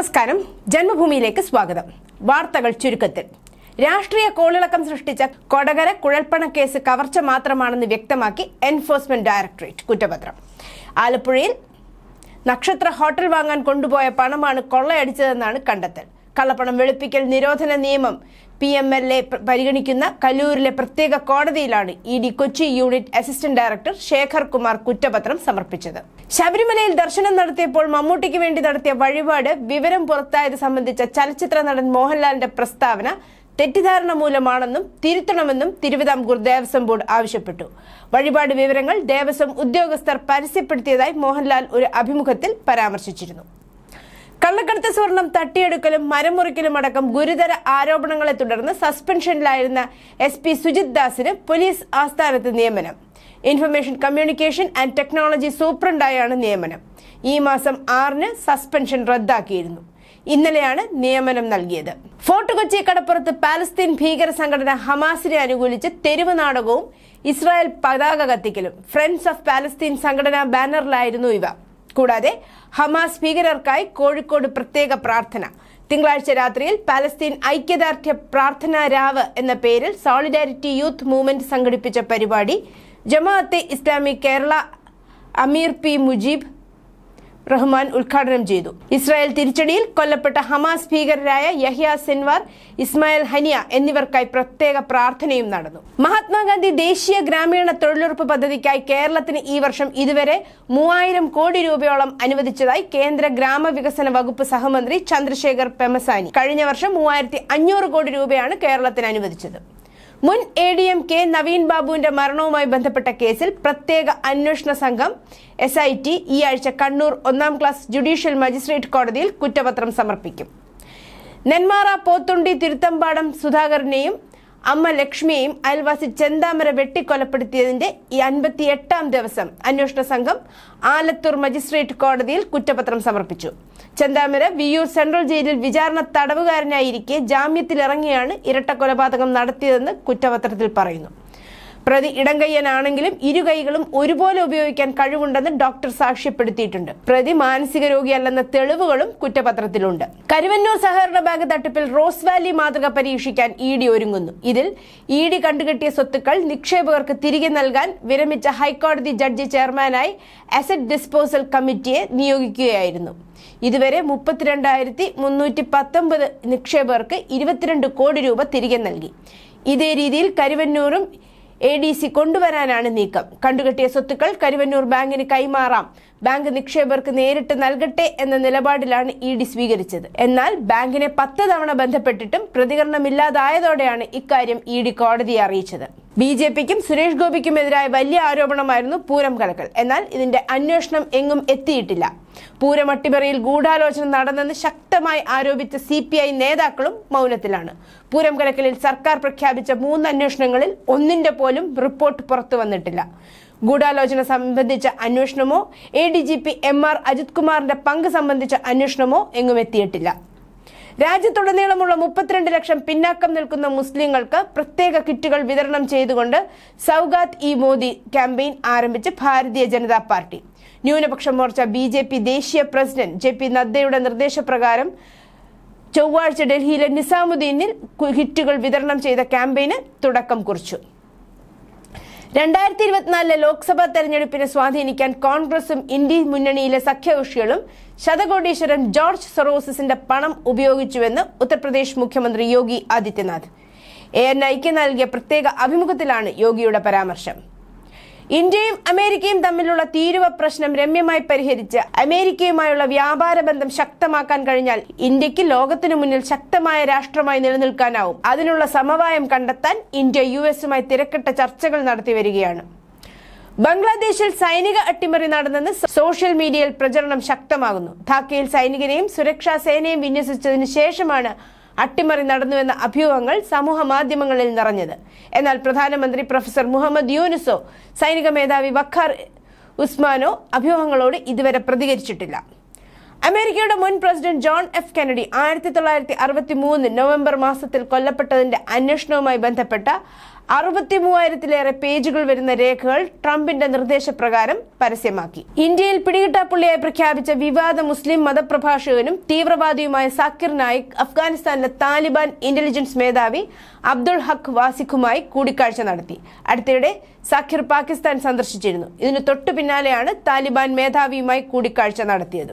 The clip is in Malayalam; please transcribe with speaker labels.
Speaker 1: നമസ്കാരം. ജന്മഭൂമിയിലേക്ക് സ്വാഗതം. വാർത്തകൾ ചുരുക്കത്തിൽ. രാഷ്ട്രീയ കോളിളക്കം സൃഷ്ടിച്ച കൊടകര കുഴൽപ്പണ കേസ് കവർച്ച മാത്രമാണെന്ന് വ്യക്തമാക്കി എൻഫോഴ്സ്മെന്റ് ഡയറക്ടറേറ്റ് കുറ്റപത്രം. ആലപ്പുഴയിൽ നക്ഷത്ര ഹോട്ടൽ വാങ്ങാൻ കൊണ്ടുപോയ പണമാണ് കൊള്ളയടിച്ചതെന്നാണ് കണ്ടെത്തൽ. കള്ളപ്പണം വെളുപ്പിക്കൽ നിരോധന നിയമം. പി എം എൽ എ പരിഗണിക്കുന്ന കല്ലൂരിലെ പ്രത്യേക കോടതിയിലാണ് E D Kochi unit assistant director Shekhar Kumar കുറ്റപത്രം സമർപ്പിച്ചത്. ശബരിമലയിൽ ദർശനം നടത്തിയപ്പോൾ മമ്മൂട്ടിക്ക് വേണ്ടി നടത്തിയ വഴിപാട് വിവരം പുറത്തായത് സംബന്ധിച്ച ചലച്ചിത്ര നടൻ മോഹൻലാലിന്റെ പ്രസ്താവന തെറ്റിദ്ധാരണ മൂലമാണെന്നും തിരുത്തണമെന്നും തിരുവിതാംകൂർ ദേവസ്വം ബോർഡ് ആവശ്യപ്പെട്ടു. വഴിപാട് വിവരങ്ങൾ ദേവസ്വം ഉദ്യോഗസ്ഥർ പരസ്യപ്പെടുത്തിയതായി മോഹൻലാൽ ഒരു അഭിമുഖത്തിൽ പരാമർശിച്ചിരുന്നു. കള്ളക്കടത്ത് സ്വർണം തട്ടിയെടുക്കലും മരം മുറിക്കലും അടക്കം ഗുരുതര ആരോപണങ്ങളെ തുടർന്ന് സസ്പെൻഷനിലായിരുന്ന എസ് പി സുജിത് ദാസിന് പോലീസ് ആസ്ഥാനത്ത് നിയമനം. ഇൻഫർമേഷൻ കമ്മ്യൂണിക്കേഷൻ ആൻഡ് ടെക്നോളജി സൂപ്രണ്ടായാണ് നിയമനം. ഈ മാസം ആറിന് സസ്പെൻഷൻ റദ്ദാക്കിയിരുന്നു. ഇന്നലെയാണ് നിയമനം നൽകിയത്. ഫോർട്ട് കൊച്ചി കടപ്പുറത്ത് പാലസ്തീൻ ഭീകര സംഘടന ഹമാസിനെ അനുകൂലിച്ച് തെരുവ് നാടകവും ഇസ്രായേൽ പതാക കത്തിക്കലും ഫ്രണ്ട്സ് ഓഫ് പാലസ്തീൻ സംഘടനാ ബാനറിലായിരുന്നു ഇവ. കൂടാതെ ഹമാസ് ഭീകരർക്കായി കോഴിക്കോട് പ്രത്യേക പ്രാർത്ഥന. തിങ്കളാഴ്ച രാത്രിയിൽ പാലസ്തീൻ ഐക്യദാർഢ്യ പ്രാർത്ഥനാ രാവ് എന്ന പേരിൽ സോളിഡാരിറ്റി യൂത്ത് മൂവ്മെന്റ് സംഘടിപ്പിച്ച പരിപാടി ജമാഅത്തെ ഇസ്ലാമി കേരള അമീർ പി മുജീബ് റഹ്മാൻ ഉദ്ഘാടനം ചെയ്തു. ഇസ്രായേൽ തിരിച്ചടിയിൽ കൊല്ലപ്പെട്ട ഹമാസ് ഭീകരരായ യഹിയ സെൻവാർ ഇസ്മായിൽ ഹനിയ എന്നിവർക്കായി പ്രത്യേക പ്രാർത്ഥനയും നടന്നു. മഹാത്മാഗാന്ധി ദേശീയ ഗ്രാമീണ തൊഴിലുറപ്പ് പദ്ധതിക്കായി കേരളത്തിന് ഈ വർഷം ഇതുവരെ മൂവായിരം കോടി രൂപയോളം അനുവദിച്ചതായി കേന്ദ്ര ഗ്രാമവികസന വകുപ്പ് സഹമന്ത്രി ചന്ദ്രശേഖർ പെമസാനി. കഴിഞ്ഞ വർഷം മൂവായിരത്തി കോടി രൂപയാണ് കേരളത്തിന് അനുവദിച്ചത്. മുൻ A D M K Naveen ബാബുവിന്റെ മരണവുമായി ബന്ധപ്പെട്ട കേസിൽ പ്രത്യേക അന്വേഷണ സംഘം എസ് ഐ ടി ഈ ആഴ്ച കണ്ണൂർ ഒന്നാം ക്ലാസ് ജുഡീഷ്യൽ മജിസ്ട്രേറ്റ് കോടതിയിൽ കുറ്റപത്രം സമർപ്പിക്കും. നെന്മാറ പോത്തുണ്ടി തിരുത്തമ്പാടം സുധാകരനെയും അമ്മ ലക്ഷ്മിയെയും അയൽവാസി ചെന്താമര വെട്ടിക്കൊലപ്പെടുത്തിയതിന്റെ ഈ അൻപത്തി എട്ടാം ദിവസം അന്വേഷണ സംഘം ആലത്തൂർ മജിസ്ട്രേറ്റ് കോടതിയിൽ കുറ്റപത്രം സമർപ്പിച്ചു. ചെന്താമര വിയൂർ സെൻട്രൽ ജയിലിൽ വിചാരണ തടവുകാരനായിരിക്കെ ജാമ്യത്തിലിറങ്ങിയാണ് ഇരട്ട കൊലപാതകം നടത്തിയതെന്ന് കുറ്റപത്രത്തിൽ പറയുന്നു. പ്രതി ഇടംകയ്യനാണെങ്കിലും ഇരുകൈകളും ഒരുപോലെ ഉപയോഗിക്കാൻ കഴിവുണ്ടെന്ന് ഡോക്ടർ സാക്ഷ്യപ്പെടുത്തിയിട്ടുണ്ട്. പ്രതി മാനസിക രോഗിയല്ലെന്ന തെളിവുകളും കുറ്റപത്രത്തിലുണ്ട്. കരുവന്നൂർ സഹകരണ ബാങ്ക് തട്ടിപ്പിൽ റോസ് വാലി മാതൃക പരീക്ഷിക്കാൻ ഇ ഡി ഒരുങ്ങുന്നു. ഇതിൽ ഇ ഡി കണ്ടുകെട്ടിയ സ്വത്തുക്കൾ നിക്ഷേപകർക്ക് തിരികെ നൽകാൻ വിരമിച്ച ഹൈക്കോടതി ജഡ്ജി ചെയർമാനായി അസറ്റ് ഡിസ്പോസൽ കമ്മിറ്റിയെ നിയോഗിക്കുകയായിരുന്നു. ഇതുവരെ മുപ്പത്തിരണ്ടായിരത്തി മുന്നൂറ്റി പത്തൊമ്പത് നിക്ഷേപകർക്ക് ഇരുപത്തിരണ്ട് കോടി രൂപ തിരികെ നൽകി. ഇതേ രീതിയിൽ കരുവന്നൂറും എ ഡി സി കൊണ്ടുവരാനാണ് നീക്കം. കണ്ടുകെട്ടിയ സ്വത്തുക്കൾ കരുവന്നൂർ ബാങ്കിന് കൈമാറാം. ബാങ്ക് നിക്ഷേപകർക്ക് നേരിട്ട് നൽകട്ടെ എന്ന നിലപാടിലാണ് ഇ ഡി സ്വീകരിച്ചത്. എന്നാൽ ബാങ്കിനെ പത്ത് തവണ ബന്ധപ്പെട്ടിട്ടും പ്രതികരണമില്ലാതായതോടെയാണ് ഇക്കാര്യം ഇ ഡി കോടതിയെ അറിയിച്ചത്. ബി ജെ പിക്കും സുരേഷ് ഗോപിക്കുമെതിരായ വലിയ ആരോപണമായിരുന്നു പൂരം കലക്കൽ. എന്നാൽ ഇതിന്റെ അന്വേഷണം എങ്ങും എത്തിയിട്ടില്ല. പൂരം അട്ടിമറിയിൽ ഗൂഢാലോചന നടന്നെന്ന് ശക്തമായി ആരോപിച്ച സി പി ഐ നേതാക്കളും മൗനത്തിലാണ്. പൂരം കലക്കലിൽ സർക്കാർ പ്രഖ്യാപിച്ച മൂന്ന് അന്വേഷണങ്ങളിൽ ഒന്നിന്റെ പോലും റിപ്പോർട്ട് പുറത്തു വന്നിട്ടില്ല. ഗൂഢാലോചന സംബന്ധിച്ച അന്വേഷണമോ A D G P M R Ajith കുമാറിന്റെ പങ്ക് സംബന്ധിച്ച അന്വേഷണമോ എങ്ങും എത്തിയിട്ടില്ല. രാജ്യത്തുടനീളമുള്ള മുപ്പത്തിരണ്ട് ലക്ഷം പിന്നാക്കം നിൽക്കുന്ന മുസ്ലിങ്ങൾക്ക് പ്രത്യേക കിറ്റുകൾ വിതരണം ചെയ്തുകൊണ്ട് സൗഗാത്ത് ഇ മോദി ക്യാമ്പയിൻ ആരംഭിച്ച് ഭാരതീയ ജനതാ പാർട്ടി. ന്യൂനപക്ഷ മോർച്ച ബി ജെ പി ദേശീയ പ്രസിഡന്റ് ജെ പി നദ്ദയുടെ നിർദ്ദേശപ്രകാരം ചൊവ്വാഴ്ച ഡൽഹിയിലെ നിസാമുദ്ദീനിൽ കിറ്റുകൾ വിതരണം ചെയ്ത ക്യാമ്പയിന് തുടക്കം കുറിച്ചു. രണ്ടായിരത്തി ഇരുപത്തിനാലിലെ ലോക്സഭാ തെരഞ്ഞെടുപ്പിനെ സ്വാധീനിക്കാൻ കോൺഗ്രസും ഇന്ത്യൻ മുന്നണിയിലെ സഖ്യകക്ഷികളും ശതകോടീശ്വരൻ ജോർജ് സൊറോസിന്റെ പണം ഉപയോഗിച്ചുവെന്ന് ഉത്തർപ്രദേശ് മുഖ്യമന്ത്രി യോഗി ആദിത്യനാഥ്. എ എൻ ഐക്ക് നൽകിയ പ്രത്യേക അഭിമുഖത്തിലാണ് യോഗിയുടെ പരാമർശം. ഇന്ത്യയും അമേരിക്കയും തമ്മിലുള്ള തീരുവ പ്രശ്നം രമ്യമായി പരിഹരിച്ച് അമേരിക്കയുമായുള്ള വ്യാപാര ബന്ധം ശക്തമാക്കാൻ കഴിഞ്ഞാൽ ഇന്ത്യയ്ക്ക് ലോകത്തിനു മുന്നിൽ ശക്തമായ രാഷ്ട്രമായി നിലനിൽക്കാനാവും. അതിനുള്ള സമവായം കണ്ടെത്താൻ ഇന്ത്യ യു എസുമായി തിരക്കിട്ട ചർച്ചകൾ നടത്തി വരികയാണ്. ബംഗ്ലാദേശിൽ സൈനിക അട്ടിമറി നടന്നെന്ന് സോഷ്യൽ മീഡിയയിൽ പ്രചരണം ശക്തമാകുന്നു. ധാക്കയിൽ സൈനികരെയും സുരക്ഷാ സേനയും വിന്യസിച്ചതിനു ശേഷമാണ് അട്ടിമറി നടന്നുവെന്ന അഭ്യൂഹങ്ങൾ സമൂഹ മാധ്യമങ്ങളിൽ നിറഞ്ഞത്. എന്നാൽ പ്രധാനമന്ത്രി പ്രൊഫസർ മുഹമ്മദ് യൂനുസോ സൈനിക മേധാവി വഖാർ ഉസ്മാനോ അഭ്യൂഹങ്ങളോട് ഇതുവരെ പ്രതികരിച്ചിട്ടില്ല. അമേരിക്കയുടെ മുൻ പ്രസിഡന്റ് ജോൺ എഫ് കെനഡി ആയിരത്തി തൊള്ളായിരത്തി അറുപത്തി മൂന്ന് നവംബർ മാസത്തിൽ കൊല്ലപ്പെട്ടതിന്റെ അന്വേഷണവുമായി ബന്ധപ്പെട്ട അറുപത്തി മൂവായിരത്തിലേറെ പേജുകൾ വരുന്ന രേഖകൾ ട്രംപിന്റെ നിർദ്ദേശപ്രകാരം പരസ്യമാക്കി. ഇന്ത്യയിൽ പിടികിട്ടാപ്പുള്ളിയായി പ്രഖ്യാപിച്ച വിവാദ മുസ്ലിം മതപ്രഭാഷകനും തീവ്രവാദിയുമായ സാക്കിർ നായിക് അഫ്ഗാനിസ്ഥാനിലെ താലിബാൻ ഇന്റലിജൻസ് മേധാവി അബ്ദുൾ ഹക്ക് വാസിഖുമായി കൂടിക്കാഴ്ച നടത്തി. അടുത്തിടെ സാക്കിർ പാകിസ്ഥാൻ സന്ദർശിച്ചിരുന്നു. ഇതിനു തൊട്ടു പിന്നാലെയാണ് താലിബാൻ മേധാവിയുമായി കൂടിക്കാഴ്ച നടത്തിയത്.